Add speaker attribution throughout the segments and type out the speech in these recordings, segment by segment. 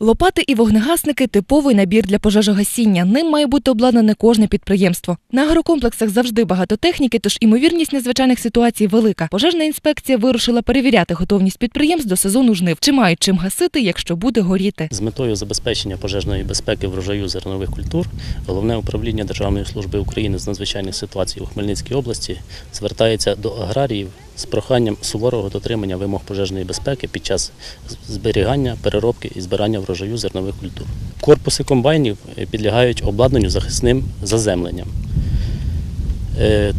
Speaker 1: Лопати і вогнегасники типовий набір для пожежогасіння. Ним має бути обладнане кожне підприємство. На агрокомплексах завжди багато техніки, тож імовірність надзвичайних ситуацій велика. Пожежна інспекція вирушила перевіряти готовність підприємств до сезону жнив. Чи мають чим гасити, якщо буде горіти?
Speaker 2: З метою забезпечення пожежної безпеки врожаю зернових культур головне управління Державної служби України з надзвичайних ситуацій у Хмельницькій області звертається до аграріїв з проханням суворого дотримання вимог пожежної безпеки під час зберігання, переробки і збирання врожаю зернових культур. Корпуси комбайнів е, підлягають обладнанню захисним заземленням. Е,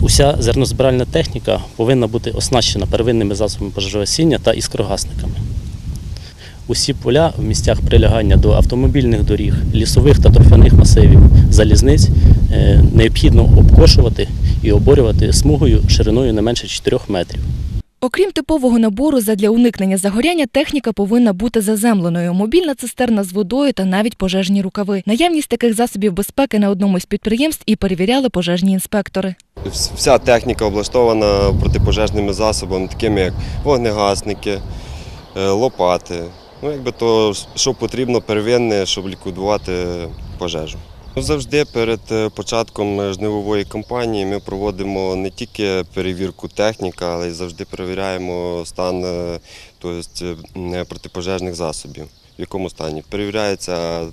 Speaker 2: Уся зернозбиральна техніка повинна бути оснащена первинними засобами пожежогасіння та іскрогасниками. Усі поля в місцях прилягання до автомобільних доріг, лісових та торфяних масивів, залізниць е, необхідно обкошувати і оборювати смугою шириною не менше 4 метрів.
Speaker 1: Окрім типового набору задля уникнення загоряння, техніка повинна бути заземленою. Мобільна цистерна з водою та навіть пожежні рукави. Наявність таких засобів безпеки на одному з підприємств і перевіряли пожежні інспектори.
Speaker 3: Вся техніка облаштована протипожежними засобами, такими як вогнегасники, е, лопати. Ну, якби то, що потрібно первинне, щоб ліквідувати пожежу. Ну, Завжди перед е, початком е, жнивової кампанії ми проводимо не тільки перевірку техніки, але й завжди перевіряємо стан тобто, протипожежних засобів. В якому стані перевіряється,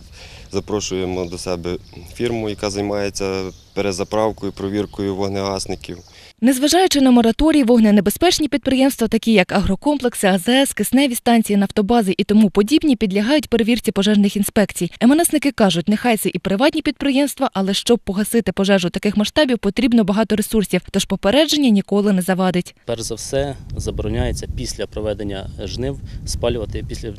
Speaker 3: запрошуємо до себе фірму, яка займається перезаправкою, провіркою вогнегасників.
Speaker 1: Незважаючи на мораторій, вогненебезпечні підприємства, такі як агрокомплекси, АЗС, кисневі станції, нафтобази і тому подібні, підлягають перевірці пожежних інспекцій. МНСники кажуть, нехай це і приватні підприємства, але щоб погасити пожежу таких масштабів, потрібно багато ресурсів, тож попередження ніколи не завадить.
Speaker 2: Перш за все, забороняється після проведення жнив спалювати після,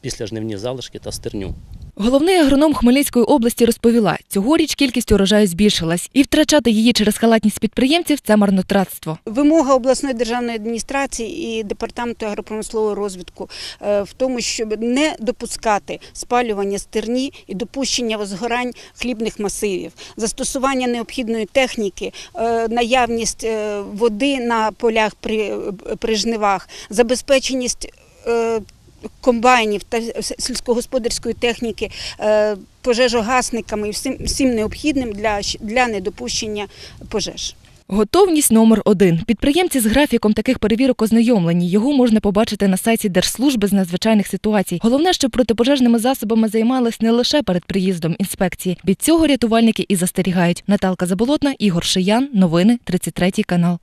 Speaker 2: після жнивні залишки та стерню.
Speaker 1: Головний агроном Хмельницької області розповіла, цьогоріч кількість урожаю збільшилась, і втрачати її через халатність підприємців це марнотратство.
Speaker 4: Вимога обласної державної адміністрації і департаменту агропромислового розвитку е, в тому, щоб не допускати спалювання стерні і допущення возгорань хлібних масивів, застосування необхідної техніки, е, наявність е, води на полях при, при жнивах, забезпеченість. Комбайнів та сільськогосподарської техніки е, пожежогасниками і всім, всім необхідним для, для недопущення пожеж.
Speaker 1: Готовність номер один. Підприємці з графіком таких перевірок ознайомлені. Його можна побачити на сайті Держслужби з надзвичайних ситуацій. Головне, щоб протипожежними засобами займались не лише перед приїздом інспекції. Від цього рятувальники і застерігають. Наталка Заболотна, Ігор Шиян. Новини 33 канал.